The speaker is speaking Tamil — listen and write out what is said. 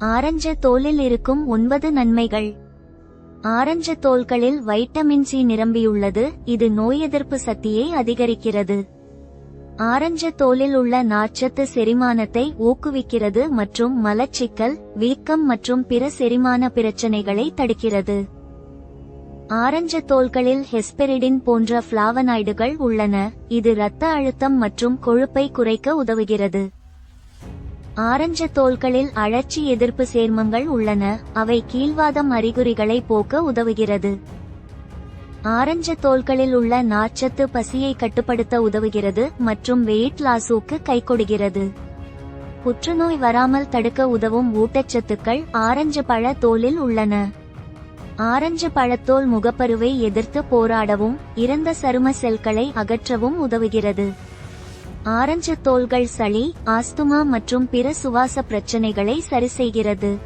ஆரஞ்ச தோலில் இருக்கும் ஒன்பது நன்மைகள். ஆரஞ்ச தோல்களில் வைட்டமின் சி நிரம்பியுள்ளது இது நோய் எதிர்ப்பு சக்தியை அதிகரிக்கிறது. ஆரஞ்ச தோலில் உள்ள நார்ச்சத்து செரிமானத்தை ஊக்குவிக்கிறது மற்றும் மலச்சிக்கல் வீக்கம் மற்றும் பிற செரிமான பிரச்சனைகளை தடுக்கிறது. ஆரஞ்ச தோல்களில் ஹெஸ்பெரிடின் போன்ற பிளாவனாய்டுகள் உள்ளன இது இரத்த அழுத்தம் மற்றும் கொழுப்பை குறைக்க உதவுகிறது. ஆரஞ்சு தோல்களில் அழற்சி எதிர்ப்பு சேர்மங்கள் உள்ளன. அவை கீழ்வாதம் அறிகுறிகளை போக்க உதவுகிறது. ஆரஞ்சு தோல்களில் உள்ள நார்ச்சத்து பசியை கட்டுப்படுத்த உதவுகிறது மற்றும் வெயிட் லாஸுக்கு கைகொடுகிறது புற்றுநோய் வராமல் தடுக்க உதவும் ஊட்டச்சத்துக்கள் ஆரஞ்சு பழ தோலில் உள்ளன. ஆரஞ்சு பழத்தோல் முகப்பருவை எதிர்த்து போராடவும் இறந்த சரும செல்களை அகற்றவும் உதவுகிறது. ஆரஞ்சு தோல்கள் சளி ஆஸ்துமா மற்றும் பிற சுவாச பிரச்சனைகளை சரிசெய்கிறது.